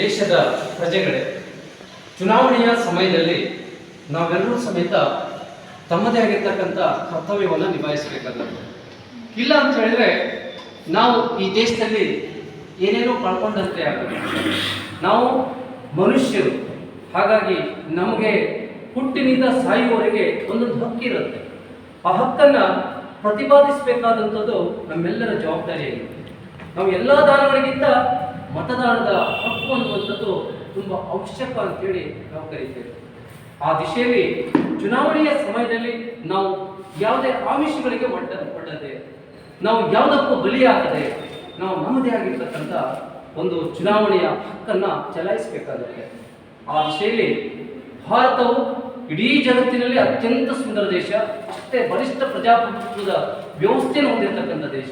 ದೇಶದ ಪ್ರಜೆಗಳೇ, ಚುನಾವಣೆಯ ಸಮಯದಲ್ಲಿ ನಾವೆಲ್ಲರೂ ಸಮೇತ ತಮ್ಮದೇ ಆಗಿರ್ತಕ್ಕಂಥ ಕರ್ತವ್ಯವನ್ನು ನಿಭಾಯಿಸಬೇಕಾಗುತ್ತೆ ಇಲ್ಲ ಅಂತ ಹೇಳಿದ್ರೆ ನಾವು ಈ ದೇಶದಲ್ಲಿ ಏನೇನೋ ಕಳ್ಕೊಂಡಂತೆ ಆಗುತ್ತೆ ನಾವು ಮನುಷ್ಯರು, ಹಾಗಾಗಿ ನಮಗೆ ಹುಟ್ಟಿನಿಂದ ಸಾಯುವವರೆಗೆ ಒಂದೊಂದು ಹಕ್ಕಿರುತ್ತೆ ಆ ಹಕ್ಕನ್ನು ಪ್ರತಿಪಾದಿಸಬೇಕಾದಂಥದ್ದು ನಮ್ಮೆಲ್ಲರ ಜವಾಬ್ದಾರಿಯಾಗಿದೆ. ನಾವು ಎಲ್ಲ ದಾನಗಳಿಗಿಂತ ಮತದಾನದ ಹಕ್ಕು ಅನ್ನುವಂಥದ್ದು ತುಂಬ ಅವಶ್ಯಕ ಅಂತೇಳಿ ನಾವು ಕರೀತೇವೆ. ಆ ದಿಶೆಯಲ್ಲಿ ಚುನಾವಣೆಯ ಸಮಯದಲ್ಲಿ ನಾವು ಯಾವುದೇ ಆಮಿಷಗಳಿಗೆ ಒಡ್ಡ ಒಡ್ಡದೆ ನಾವು ಯಾವುದಕ್ಕೂ ಬಲಿಯಾಗದೆ, ನಾವು ನಮ್ಮದೇ ಆಗಿರ್ತಕ್ಕಂಥ ಒಂದು ಚುನಾವಣೆಯ ಹಕ್ಕನ್ನು ಚಲಾಯಿಸಬೇಕಾಗುತ್ತೆ. ಆ ದಿಶೆಯಲ್ಲಿ ಭಾರತವು ಇಡೀ ಜಗತ್ತಿನಲ್ಲಿ ಅತ್ಯಂತ ಸುಂದರ ದೇಶ, ಅಷ್ಟೇ ಬಲಿಷ್ಠ ಪ್ರಜಾಪ್ರಭುತ್ವದ ವ್ಯವಸ್ಥೆಯನ್ನು ಹೊಂದಿರತಕ್ಕಂಥ ದೇಶ.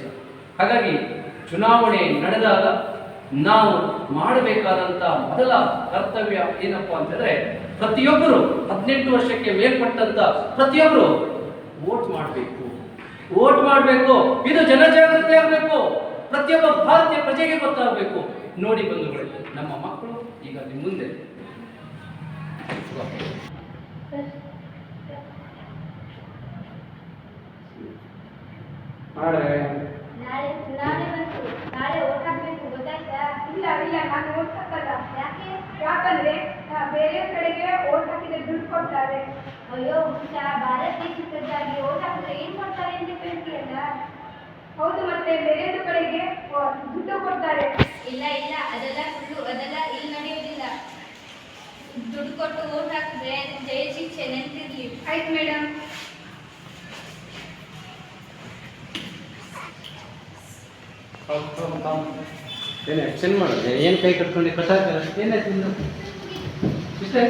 ಹಾಗಾಗಿ ಚುನಾವಣೆ ನಡೆದಾಗ ನಾವು ಮಾಡಬೇಕಾದಂಥ ಮೊದಲ ಕರ್ತವ್ಯ ಏನಪ್ಪಾ ಅಂತಂದ್ರೆ ಪ್ರತಿಯೊಬ್ಬರು ಹದಿನೆಂಟು ವರ್ಷಕ್ಕೆ ಮೇಲ್ಪಟ್ಟಂತ ಪ್ರತಿಯೊಬ್ಬರು ವೋಟ್ ಮಾಡಬೇಕು. ವೋಟ್ ಮಾಡಬೇಕು ಇದು ಜನಜಾಗೃತಿ ಆಗಬೇಕು ಪ್ರತಿಯೊಬ್ಬ ಭಾರತೀಯ ಪ್ರಜೆಗೆ ಗೊತ್ತಾಗಬೇಕು. ನೋಡಿ ಬಂಧುಗಳೇ ನಮ್ಮ ಮಕ್ಕಳು ಈಗ ನಿಮ್ಮ ಮುಂದೆ. ನಾಳೆ ನಾಳೆ ಬಂತು ನಾಳೆ ಓಟ್ ಹಾಕ್ಬೇಕು. ಇಲ್ಲ ಇಲ್ಲ ನಾನು ಓದ್ಸಕ್ಕಲ್ಲ. ಹಾಕಲ್ಲ ಯಾಕೆ? ಯಾಕಂದ್ರೆ ಬೇರೆ ಕಡೆಗೆ ಓಟ್ ಹಾಕಿದ್ರೆ ದುಡ್ಡು ಕೊಡ್ತಾರೆ. ಅಯ್ಯೋ ಹುಷ ಭಾರತ ದೇಶಕ್ಕಾಗಿ ಓಟ್ ಹಾಕಿದ್ರೆ ಏನ್ ಮಾಡ್ತಾರೆ ಅಂತ ಕೇಳ್ತೀಯಲ್ಲ ಹೌದು ಮತ್ತೆ ಬೇರೆ ಕಡೆಗೆ ದುಡ್ಡು ಕೊಡ್ತಾರೆ. ಇಲ್ಲ ಇಲ್ಲ ಅದೆಲ್ಲ ಸುಳ್ಳು ಅದೆಲ್ಲ ಇಲ್ಲಿ ನಡೆಯೋದಿಲ್ಲ. ದುಡ್ಡು ಕೊಟ್ಟು ಓಟ್ ಹಾಕಿದ್ರೆ ಜಯ ಶಿಕ್ಷೆ ನೆನ್ಪಿರ್ಲಿ. ಆಯ್ತು ಮೇಡಮ್. ಏನು ಆಕ್ಷನ್ ಮಾಡೋದು? ಏನು ಕೈ ಕಟ್ಕೊಂಡು ಕಟ್ಟಾಕ ಏನಾಯ್ತು ಇಷ್ಟೇ?